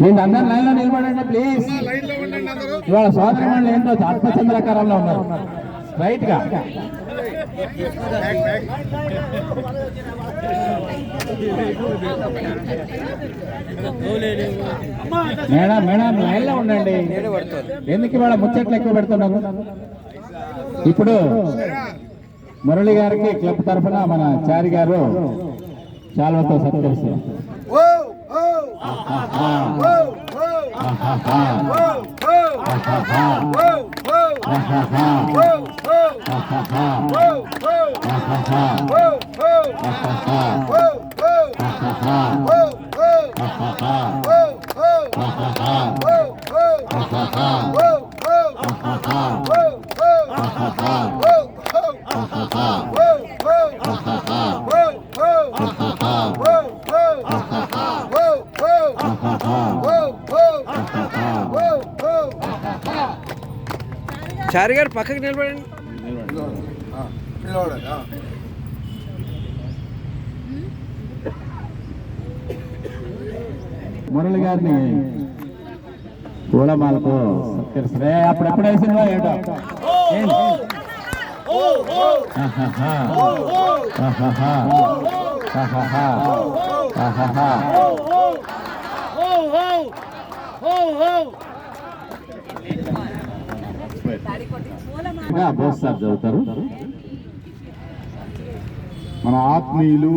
నేను అందరు లైన్లో నిలబడండి ప్లీజ్ లైన్లో ఇవాళ సోదరి ఏంటో ఆత్మచంద్రకారంలో ఉన్నారు రైట్గా మేడం మేడం లైన్లో ఉండండి ఎందుకు ఇవాళ ముచ్చట్లు ఎక్కువ పెడుతున్నాను ఇప్పుడు మురళి గారికి క్లబ్ తరఫున మన చారి గారు చాలవతో సత్కరిస్తారు Oh, చారి గారు పక్కకి నిలబడండి మురళి గారిని పూలమాలతో సత్కరిస్తారు ఏ, అప్పుడు ఎప్పుడు వేసిందో ఏంటో? ఆహాహా. ఆహాహా. ఆహాహా. ఆహాహా. బోస్ సార్ చదువుతారు. మన ఆత్మీయులు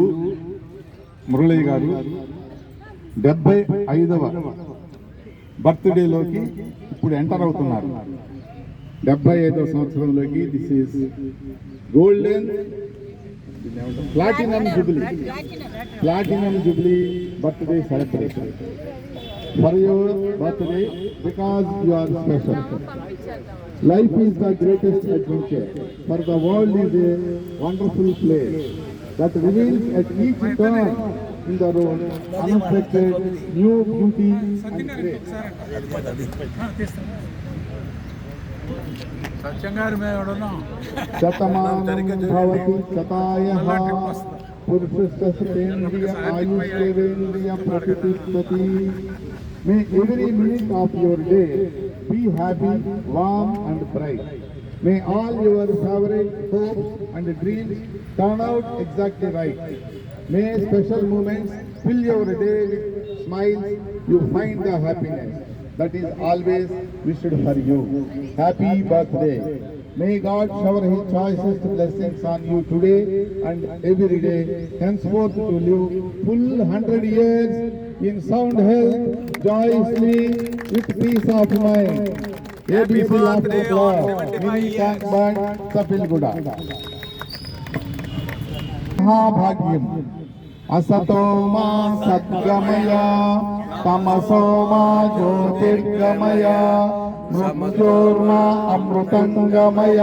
మురళి గారు డెబ్బై ఐదవ బర్త్డేలోకి ఇప్పుడు ఎంటర్ అవుతున్నారు. డెబ్బై ఐదవ సంవత్సరంలోకి this is golden platinum jubilee. Platinum jubilee birthday celebration. For your birthday because you are special. Life is the greatest adventure, for the world is a wonderful place that reveals at each turn in the road unexpected new beauty and grace. शतमानं भवति शतायः पुरुषस्तस्तेन्द्रिय आयुष्येवेन्द्रिय प्रतिष्ठति मे every minute of your day be happy, warm and bright. May all your favorite hopes and dreams turn out exactly right. May special moments fill your day with smiles. You find the happiness that is always wished for you. Happy birthday. May God shower His choicest blessings on you today and every day, henceforth to live full hundred years in sound health, joyously, with peace of mind. ABC Laughter Club, Mini Tank Band, Sapil Guda. Mahabhagyam. అసతోమా సద్గమయ తమసో జ్యోతిర్గమయ మృత్యోర్మా అమృతంగమయ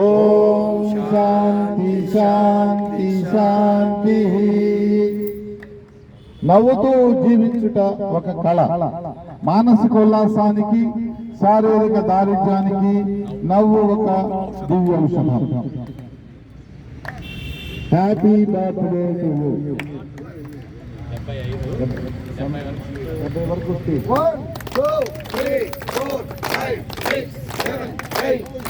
ఓం శాంతి శాంతి శాంతి నవ్వుతూ జీవించుట ఒక కళ. మానసిక ఉల్లాసానికి శారీరక దారిద్ర్యానికి నవ్వు ఒక దివ్య ఔషధం Happy birthday to you. One, two, three, four, five, six, seven, eight.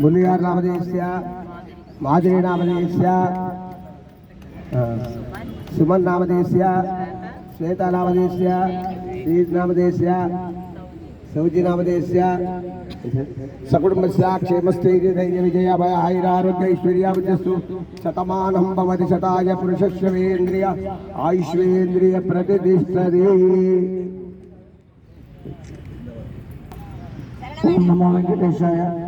मुनियार्नामदेशस्य माधुरीनामदेशस्य सुमन्नामदेशस्य श्वेतानामदेशस्य श्रीनामदेशस्य सौजीनामदेशस्य सकुटुम्बस्य क्षेमस्थैर्यधैर्यविजयाभय आयुरारोग्यैश्वर्यावजस्तु शतमानं भवति शताय पुरुषश्रवेन्द्रिय आयुष्वेन्द्रियप्रतिष्ठति ॐ नमो वेङ्कटेशाय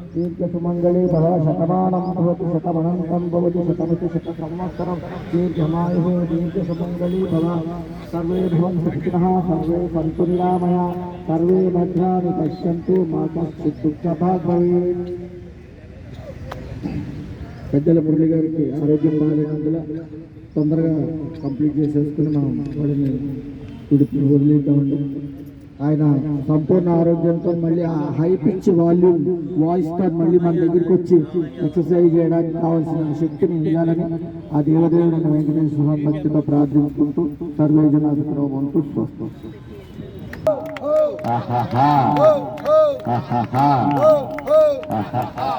సప్తైతే చిరంజీవిన సప్తైతాన్ సంస్మరే నిత్యం మార్కండేయాష్టమం జీవేద్వశర్తం ప్రాజ్ఞ అపమృత్యువర్జిత శతమానం భవతి శతాయు పురుష శతేంద్రియ ఆయుష్యేంద్రియే ప్రతిష్టతి దీర్ఘమాయు దీర్ఘసుమంగళే భవ శతమానం భవతి శతమనంతం భవతి శతమితి శత సంవత్సరం దీర్ఘమాయు దీర్ఘసుమంగళీ భవ సర్వే భవంతు సుఖినః సర్వే సంతు నిరామయ సర్వే భద్రాని పశ్యంతు మా కశ్చిత్ దుఃఖభాగ్ భవేత్ పెద్దల మురళి గారికి ఆరోగ్యం బాగాలేనందున తొందరగా కంప్లీట్ చేసేసుకుని మనం వాళ్ళని విడిపి వదిలేద్దామండి. ఆయన సంపూర్ణ ఆరోగ్యంతో మళ్ళీ ఆ హై పిచ్ వాల్యూమ్ వాయిస్తో మళ్ళీ మన దగ్గరికి వచ్చి ఎక్సర్సైజ్ చేయడానికి కావాల్సిన శక్తిని ఇవ్వాలని ఆ దేవదేవుడిని వెంకటేశ్వర భక్తితో ప్రార్థించుకుంటూ సర్వేజనాథిలో అంటూ స్వస్థం ఆహాహా. ఆహాహా. ఆహాహా.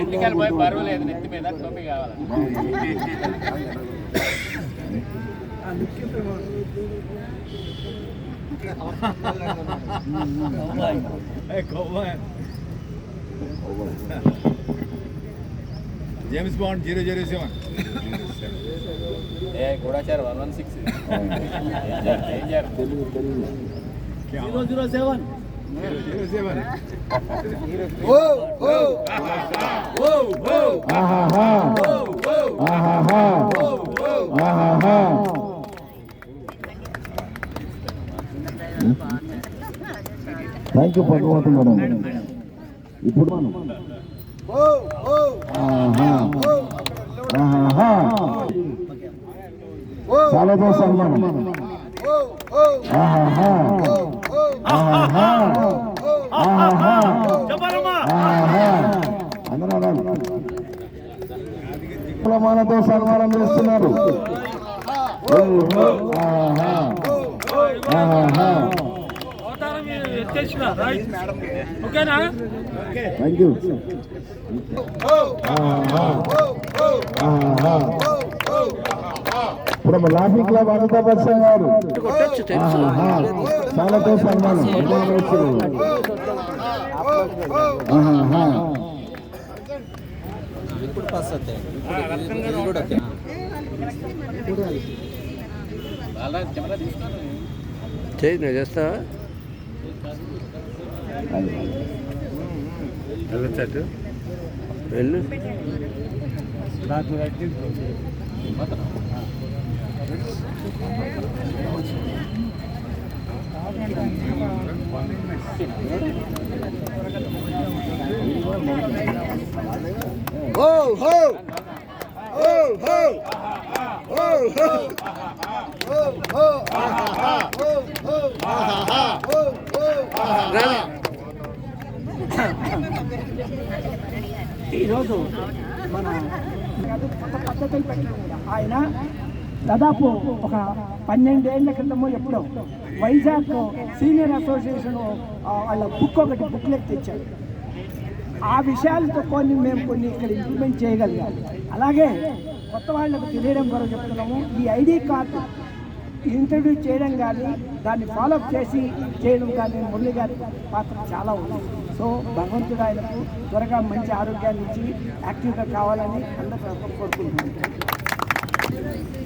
ఎన్నికలు పోయి బరువు లేదు నెత్తి మీద టోపీ కావాలి. James Bond zero zero seven. ఏ గూఢాచార్ one one six. Zero zero seven zero seven ఆహాహా ఆహాహా థ్యాంక్ యూ పద్మావతి మేడం ఇప్పుడు మనం ఆహా. ఆహాహా చాలా సన్మానం చేస్తున్నారు ఓకేనా థ్యాంక్ యూ ఇప్పుడు అనాలి. క్లబ్ సన్మానం చేస్తున్నారు గారు. చాలా ఆహా. థ్యాంక్ యూ ఆహా ఆహా ఇప్పుడు మన లాఫింగ్ క్లబ్ అమితాబ్ బచ్చన్ గారు ఆహా చాలా సన్మానం సన్మానం చేస్తున్నారు. ఆహా తీసుకున్నాను చేయి చేస్తా ఈరోజు మన కొత్త పద్ధతులు పెట్టారు ఆయన దాదాపు ఒక పన్నెండేళ్ళ క్రితమో ఎప్పుడో వైజాగ్ సీనియర్ అసోసియేషన్ వాళ్ళ బుక్ ఒకటి బుక్లెట్ తెచ్చారు. ఆ విషయాలతో కొన్ని మేము కొన్ని ఇక్కడ ఇంప్లిమెంట్ చేయగలిగాం. అలాగే కొత్త వాళ్ళకు తెలియడం కొరకు చెప్తున్నాము. ఈ ఐడి కార్డు ఇంట్రడ్యూస్ చేయడం కానీ దాన్ని ఫాలోఅప్ చేసి చేయడం కానీ మురళి గారి పాత్ర చాలా ఉంది. సో భగవంతుడు ఆయనకు త్వరగా మంచి ఆరోగ్యాన్ని ఇచ్చి యాక్టివ్గా కావాలని అందరూ కోరుకుంటున్నాను విజయలక్ష్మి నివాస్ గారు తెలుసు చాలా చూసాను అమ్మాయి కూడా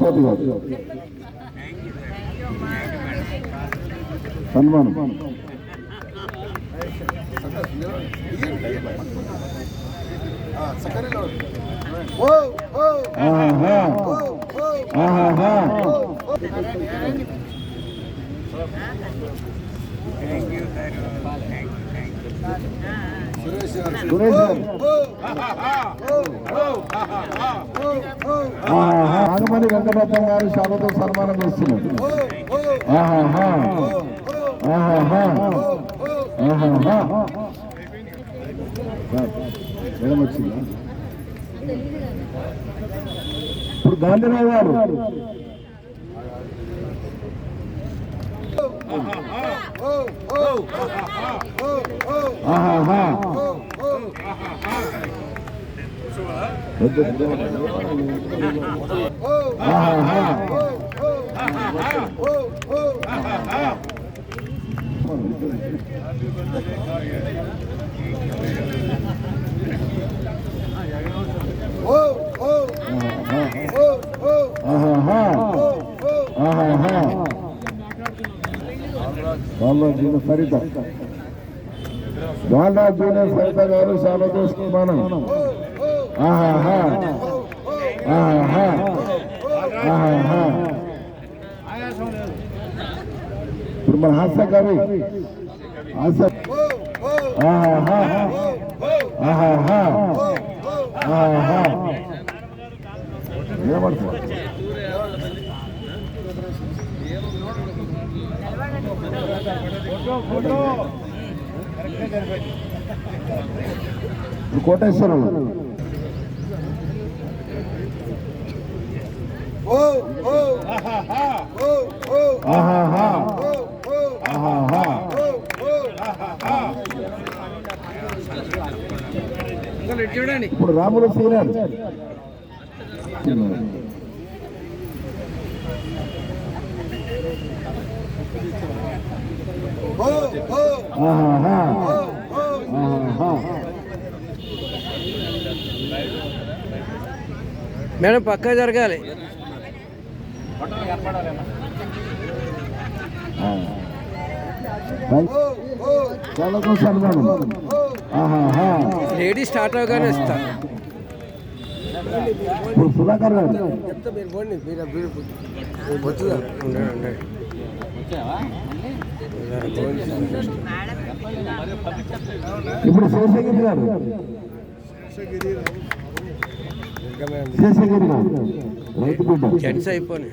స్వాతి గారు. సన్మానం ఆహా ఆహా సురేష్ గారు నాగమణి వెంకటరత్నం గారు శాలతో సన్మానం చేస్తున్నారు. ఆహాహా. ఆహాహా. ఆహాహా. మేడం వచ్చిందా ఇప్పుడు గాంధీరావు గారు. ఆహాహా. ఆహాహా ఆహాహా ఆహాహా వాళ్ళ జీవన సరిత వాళ్ళ జీవన సరిత గారు చాలా సన్మానం ఆహాహా ఆహాహా ఆహాహా ఇప్పుడు మన హాస్య గారు హాస్య. ఆహాహా కోటేశ్వరం ఆహాహా ఇప్పుడు రాములు సీనియర్ మేడం పక్కా జరగాలి. లేడీ స్టార్ట్ అవగానే ఇస్తా ఇప్పుడు సుధాకర్ గారు. మీరు పోండి మీరు మీరు వద్దుగా ఉండండి ఉండండి. ఇప్పుడు శేషగిరి గారు. శేషగిరి గారు రైతు బిడ్డ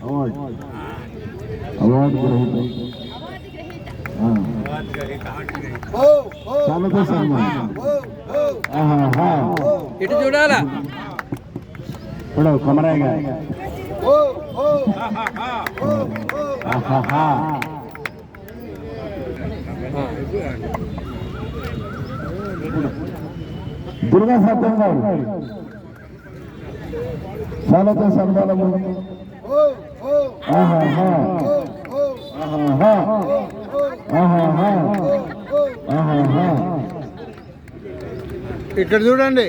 అవార్డు అవార్డు గ్రహీత. ఇటు చూడాలా? ఇప్పుడు కొమరాయ్ గారు. దుర్గా సత్యం గారు. స్వాగత సన్మానము ఆహాహా. ఆహాహా. ఆహాహా. ఆహాహా. ఇక్కడ చూడండి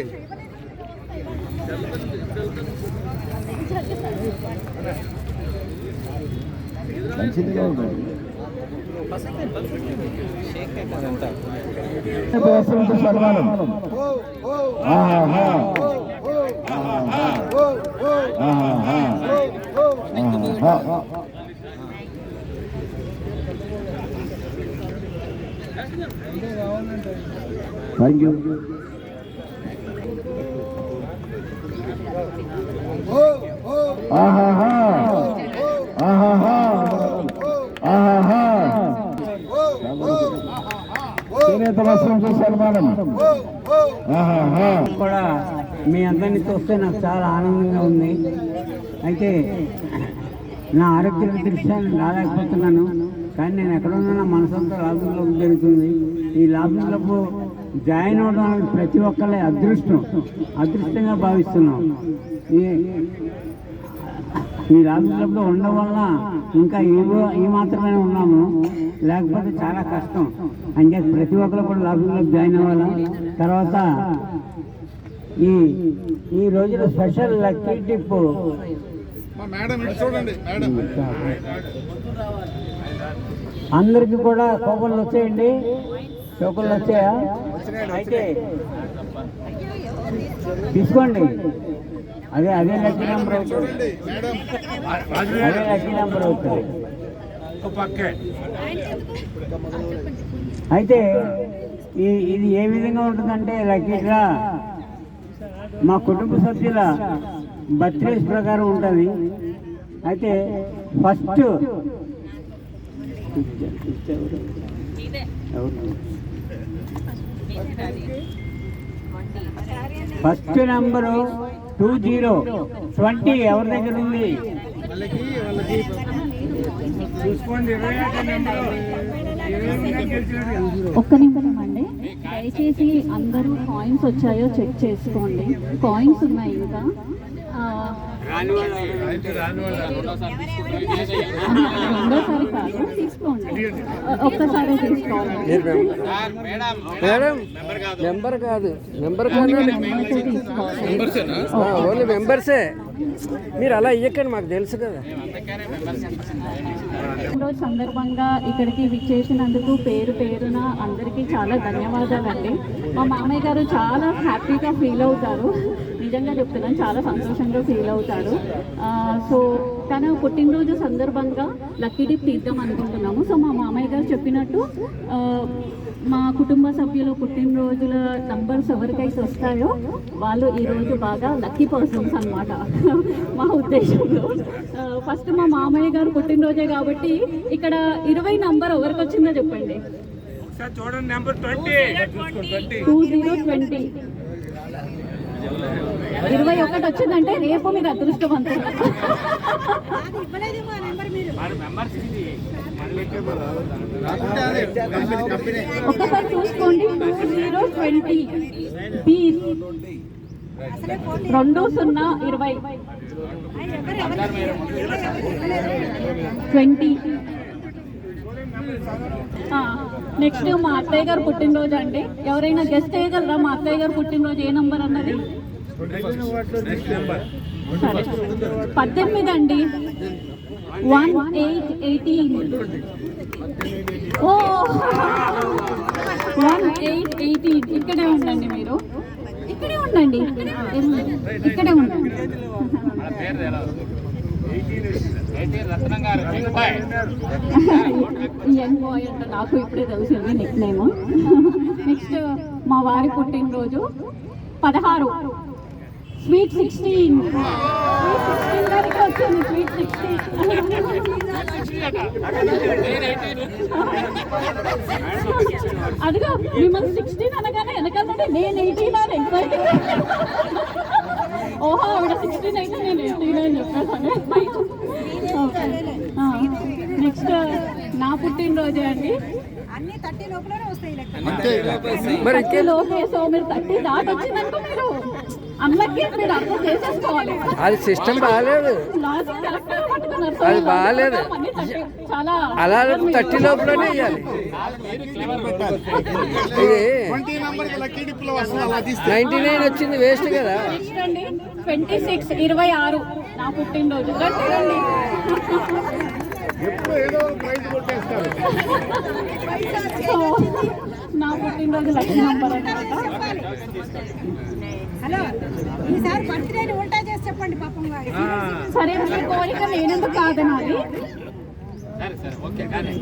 మంచిదిగా సన్మానం. ఆహాహా. ఆహాహా. ఆహాహా. థ్యాంక్ యూ ఆహాహా ఆహాహా ఆహాహా చేనేత సన్మానం ఆహాహా కూడా మీ అందరినీ చూస్తే నాకు చాలా ఆనందంగా ఉంది. అయితే నా ఆరోగ్య దృష్ట్యా నేను రాలేకపోతున్నాను. కానీ నేను ఎక్కడున్నా నా మనసంతా లాభంలోకి జరుగుతుంది. ఈ లాభం క్లబ్ జాయిన్ అవడం అనేది ప్రతి ఒక్కరి అదృష్టం. అదృష్టంగా భావిస్తున్నాం. ఈ ఈ లాభం ఉండడం వల్ల ఇంకా ఏవో ఈ మాత్రమే ఉన్నాము. లేకపోతే చాలా కష్టం. అంటే ప్రతి ఒక్కరు కూడా లాభం జాయిన్ అవ్వాలి? తర్వాత ఈ ఈ రోజున స్పెషల్ లక్కీ టిప్ మా మేడం ఇటు చూడండి మేడం. అందరికి కూడా టోకన్లు వచ్చాయండి. టోకన్లు వచ్చాయా? అయితే తీసుకోండి. అదే అదే లక్కీ నెంబర్ అవుతుంది మేడం. అదే లక్కీ నెంబర్ అవుతుంది అయితే ఈ ఇది ఏ విధంగా ఉంటుందంటే లక్కీగా మా కుటుంబ సభ్యుల బర్త్డేస్ ప్రకారం ఉంటుంది. అయితే first first number two zero. Twenty ఎవరి దగ్గర ఉంది? ఒక్క నిమిషం దయచేసి అందరూ కాయిన్స్ వచ్చాయో చెక్ చేసుకోండి. కాయిన్స్ ఉన్నాయి ఇంకా ఆ, రెండోసారి కాదు తీసుకోండి ఒక్కసారి మేడం మెంబర్ కాదు మెంబర్ కాదు. ఓన్లీ మెంబర్సే మీరు అలా ఇయ్యకండి మాకు తెలుసు కదా. రోజు సందర్భంగా ఇక్కడికి విచ్చేసినందుకు పేరు పేరున అందరికీ చాలా ధన్యవాదాలండి. మా మామయ్య గారు చాలా హ్యాపీగా ఫీల్ అవుతారు. నిజంగా చెప్తున్నాను చాలా సంతోషంగా ఫీల్ అవుతారు ఆ, సో తన పుట్టినరోజు సందర్భంగా లక్కీ డిప్ తీద్దాం అనుకుంటున్నాము. సో మా మామయ్య గారు చెప్పినట్టు మా కుటుంబ సభ్యులు పుట్టినరోజుల నంబర్స్ ఎవరికైతే వస్తాయో వాళ్ళు ఈరోజు బాగా లక్కీ పర్సన్స్ అన్నమాట. మా ఉద్దేశంలో. ఫస్ట్ మా మామయ్య గారు పుట్టినరోజే కాబట్టి ఇక్కడ ఇరవై నంబర్ ఎవరికి వచ్చిందో చెప్పండి. చూడండి number twenty. Two zero twenty ఇరవై ఒకటి వచ్చిందంటే రేపు మీరు అదృష్టవంతులు. ఒక్కసారి చూసుకోండి. Two zero twenty. బి. రెండు సున్నా ఇరవై. ట్వంటీ. నెక్స్ట్ మా అత్తయ్య గారు పుట్టినరోజు అండి. ఎవరైనా గెస్ట్ చేయగలరా? మా అత్తయ్య గారు పుట్టినరోజు ఏ నంబర్ అన్నది? పద్దెనిమిది అండి. One eight eighteen O one eight eighteen ఇక్కడే ఉండండి మీరు. ఇక్కడే ఉండండి. ఇక్కడే ఉండండి. యంగ్ బాయ్ అంటే నాకు ఇప్పుడే తెలిసింది నిక్ నేమ్ నెక్స్ట్ మా వారి పుట్టినరోజు పదహారు. స్వీట్ సిక్స్టీన్ స్వీట్ సిక్స్టీన్ అదిగో మిమ్మల్ని సిక్స్టీన్ అనగానే నుండి నేను ఎయిటీన్ అని ఎక్సైటింగ్ ఓహో ఆవిడ సిక్స్టీన్ అయితే నేను ఎయిటీన్ అని చెప్పేసాను నెక్స్ట్ నా పుట్టినరోజే అండి. అన్ని థర్టీ లోపలనే వస్తాయి మరి థర్టీ లోపే సో మీరు థర్టీ దాటి వచ్చిందనుకో మీరు. అది సిస్టమ్ బాగాలేదు. అది బాగాలేదు. అన్ని 30 చాలా అలా థర్టీ లోపలనే ఇవ్వాలి నైన్టీ నైన్ వచ్చింది వేస్ట్ కదా. ట్వంటీ సిక్స్ ఇరవై ఆరు. నా పుట్టినరోజు. రండి రండి ఎప్పుడు ఏదో ప్రైజ్ కొట్టేస్తారు. సో నా పుట్టినరోజు లక్కీ నంబర్ అనమాట హలో ఈసారి బర్త్డేని ఉల్టా చేసి చెప్పండి పాపం గారు. సరే మీ కోరిక నేనెందుకు కాదనాలి? సరే సరే ఓకే కానీ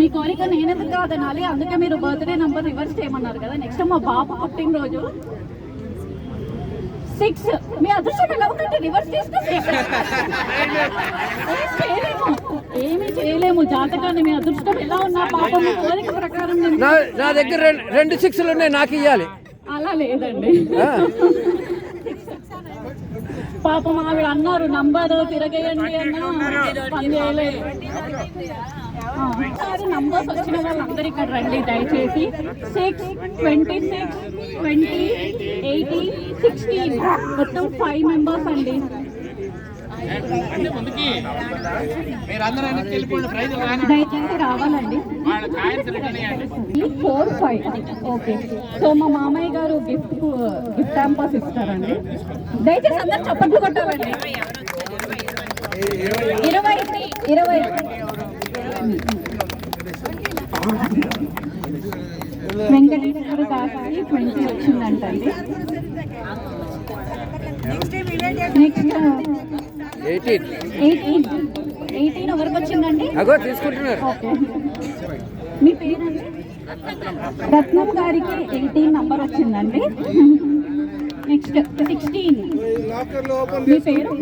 మీ కోరిక నేనెందుకు కాదనాలి? అందుకే మీరు బర్త్డే నంబర్ రివర్స్ చేయమన్నారు కదా. నెక్స్ట్ మా బాబు పుట్టినరోజు. సిక్స్. మీ అదృష్టం ఎలా ఉందంటే రివర్స్ చేస్తే చేయలేము. ఏమీ చేయలేము. జాతకాన్ని మీ అదృష్టం ఎలా ఉన్నా పాపం మీ కోరిక ప్రకారం నా నా దగ్గర రెండు రెండు సిక్స్లు ఉన్నాయి నాకు ఇవ్వాలి అలా లేదండి. పాపం ఆవిడ అన్నారు నంబర్ తిరగేయండి అన్నా పని చేయలేదు. ఆ, ఈసారి నంబర్స్ వచ్చిన వాళ్ళందరూ ఇక్కడ రండి దయచేసి. Six twenty six twenty eighty sixteen మొత్తం ఫైవ్ మెంబర్స్ అండి అంటే ముందుకి మీరు అందరూ వెనక్కి వెళ్ళిపోండి ప్రైజ్ కానీ దయచేసి రావాలండి. ఫోర్ ఫైవ్ ఓకే సో మా మామయ్య గారు గిఫ్ట్ గిఫ్ట్ హ్యాంపర్స్ ఇస్తారండి. దయచేసి అందరు చప్పట్లు కొట్టాలండి. ఇరవై ఇరవై వెంకటేశ్వర గారికి ట్వంటీ వచ్చిందంటండి. నెక్స్ట్ ఎయిటీన్ ఎయిటీన్ ఎవరికి వచ్చిందండి? అగో తీసుకుంటున్నారు. మీ పేరండి? రత్నం గారికి ఎయిటీన్ నంబర్ వచ్చిందండి. నెక్స్ట్ సిక్స్టీన్ మీ పేరు?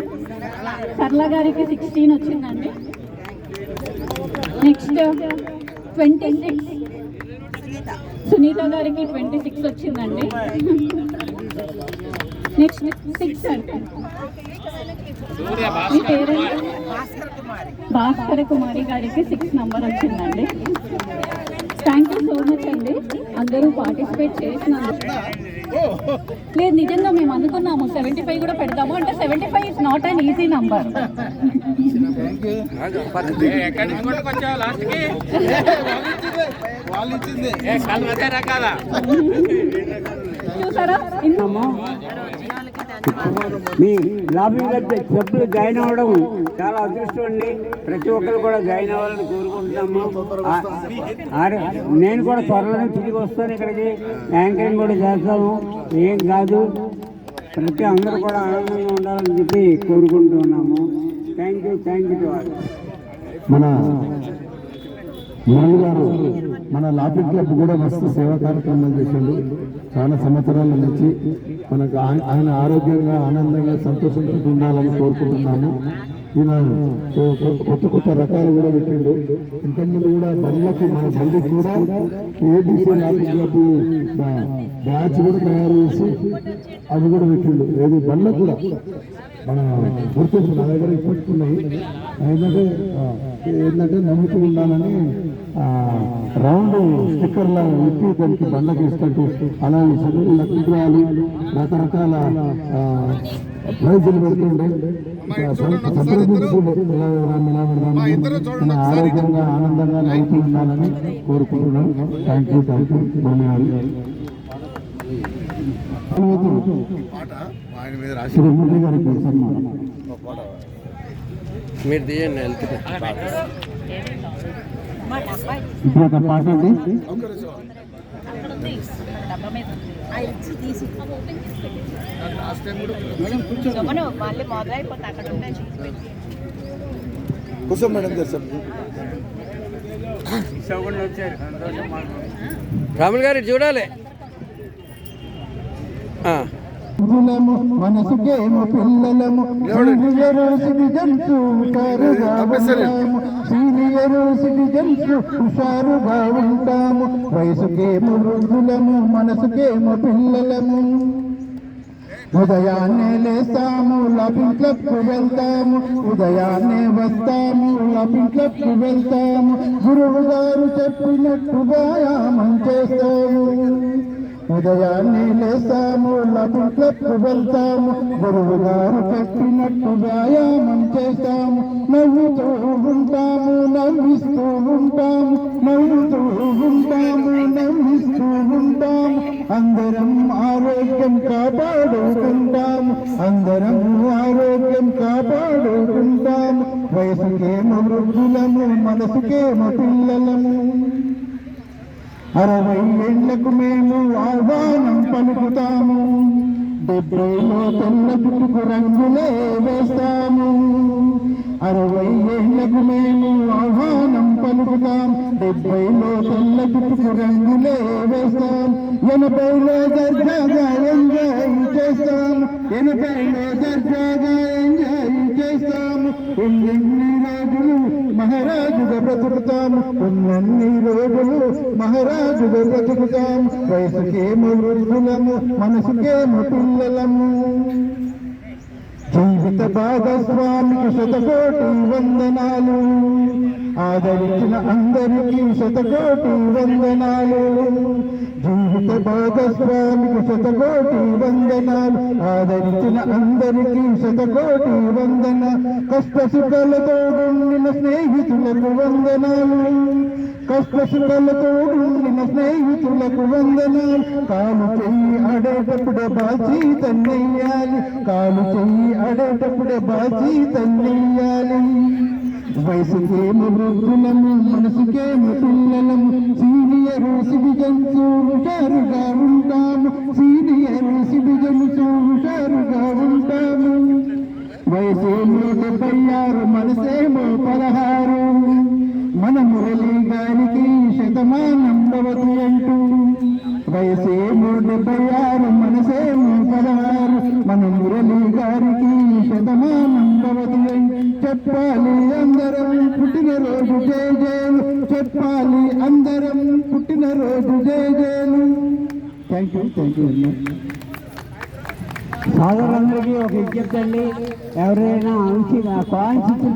సర్ల గారికి సిక్స్టీన్ వచ్చిందండి. నెక్స్ట్ ట్వంటీ సిక్స్ సునీత గారికి ట్వంటీ సిక్స్ వచ్చిందండి. నెక్స్ట్ సిక్స్ సూర్య మీ పేరు భాస్కర కుమారి గారికి సిక్స్ నంబర్ వచ్చిందండి. థ్యాంక్ యూ సో మచ్ అండి. అందరూ పార్టిసిపేట్ చేసినందుకు. లేదు నిజంగా మేము అనుకున్నాము సెవెంటీ ఫైవ్ కూడా పెడదాము అంటే seventy five is not an easy number చూసారా? మీ లాబింగ్ సభ్యులు జాయిన్ అవ్వడం చాలా అదృష్టం అండి. ప్రతి ఒక్కరు కూడా జాయిన్ అవ్వాలని కోరుకుంటున్నాము. నేను కూడా త్వరలోనే తిరిగి వస్తాను ఇక్కడికి. యాంకరింగ్ కూడా చేస్తాము. ఏం కాదు. ప్రతి అందరూ కూడా ఆనందంగా ఉండాలని చెప్పి కోరుకుంటున్నాము థ్యాంక్ యూ థ్యాంక్ యూ మన మురళి గారు మన లాఫింగ్ క్లబ్ కూడా మస్తు సేవా కార్యక్రమాలు చేసిండు. చాలా సంవత్సరాల నుంచి మనకు ఆయన ఆరోగ్యంగా ఆనందంగా సంతోషంతో ఉండాలని కోరుకుంటున్నాము. ఈయన కొత్త కొత్త రకాలు కూడా పెట్టిండు. ఇంతకుముందు కూడా బండ్లకు మన బండికి కూడా ఏబీసీ లాఫింగ్ బ్యాచ్ కూడా తయారు చేసి అవి కూడా పెట్టిండు. ఏది బండ్లకు కూడా. మన గుర్తింపు నా దగ్గర ఇప్పుడున్నాయి ఏంటంటే ఏంటంటే నమ్ముతూ ఉండాలని రౌండ్ స్టిక్కర్ల ఇప్పి దానికి బండ్లకి ఇస్తుంటూ అలా చదువు లక్ష్మీరాలు రకరకాల ప్రైజులు పెడుతుండే సంప్రదించుకుంటే ఆరోగ్యంగా ఆనందంగా నవ్వుతూ ఉండాలని కోరుకుంటున్నాం. థ్యాంక్ యూ థ్యాంక్ యూ ధన్యవాదాలు. శ్రీ మురళి గారికి సన్మానం. మీరు తీయండి ఇప్పుడు ఒక పాట అండి. మళ్ళీ మొదలైపోతే అక్కడ ఉండే కూర్చో మేడం రాములు గారు చూడాలి. పిల్లము మనసుకేమో పిల్లలము. హుషారుగా ఉంటాము. సీనియర్ సిటిజన్స్ హుషారుగా ఉంటాము. వయసుకేమో వృద్ధులము మనసుకేమో పిల్లలము. ఉదయాన్నే లేస్తాము లభింగ్ క్లబ్కు వెళ్తాము. ఉదయాన్నే వస్తాము లభింగ్ క్లబ్కు వెళ్తాము. గురువు గారు చెప్పినట్టు వ్యాయామం చేస్తాము. ఉదయాన్నే లేస్తాము లభింగ్ వెళ్తాము గురువు గారు పెట్టినట్టు వ్యాయామం చేస్తాము. నవ్వుతూ ఉంటాము నవ్విస్తూ ఉంటాము నవ్వుతూ ఉంటాము నవ్విస్తూ ఉంటాము. అందరం ఆరోగ్యం కాపాడుకుంటాము అందరం ఆరోగ్యం కాపాడుకుంటాము. వయసుకేమో వృద్ధులము మనసుకేమో పిల్లలము. అరవై ఏళ్ళకు మేము ఆహ్వానం పలుకుతాము. డెబ్బైలో తెల్ల పుట్టుకు రంగులే వేస్తాము. అరవై ఏళ్ళకు మేము ఆహ్వానం పలుకుతాం. డెబ్బైలో తెల్ల పుట్టుకు రంగులే వేస్తాం ఎనభైలో దర్జాగా ఎంజాయ్ చేస్తాం. ఎనభైలో దర్జాగా ఎంజాయ్ చేస్తాం. ఎన్ని రోజులు మహారాజుగా బ్రతుకుతాం. ఉన్నన్ని రోజులు మహారాజుగా బ్రతుకుతాం. వయసుకేమో వృద్ధులము మనసుకేమో పిల్లలము. జీవిత భాగస్వామికి శతకోటి వందనాలు. ఆదరించిన అందరికీ శతకోటి వందనాలు. జీవిత భాగస్వామికి శతకోటి వందనాలు. ఆదరించిన అందరికీ శతకోటి వందన కష్ట సుఖలతో ఉండిన స్నేహితులకు వందనాలు. కష్ట సుఖలతో ఉండిన స్నేహితులకు వందనాలు. కాలు చెయ్యి అడేటప్పుడే బాచి తన్నెయ్యాలి కాలు చెయ్యి అడేటప్పుడే బాచి తన్నెయ్యాలి వయసుకేమో వృద్ధులము మనసుకేమో పిల్లలము సీనియరు సిటిజన్స్ హుషారుగా ఉంటాము. సీనియరు సిటిజన్స్ హుషారుగా ఉంటాము. వయసేమో డెబ్బై ఆరు మనసేమో పదహారు. మన మురళి గారికి శతమానం భవతి అంటూ. వయసేమో డెబ్బై ఆరు మనసేమో పదహారు మన మురళి గారికి శతమానం భవతి చెప్పాలి అందరం పుట్టినరోజు జయ జయలు చెప్పాలి అందరం పుట్టినరోజు జయ జయలు థ్యాంక్ యూ థ్యాంక్ యూ సోదరులందరికీ ఒక విజ్ఞప్తి అండి. ఎవరైనా కాయిన్స్ ఇచ్చిన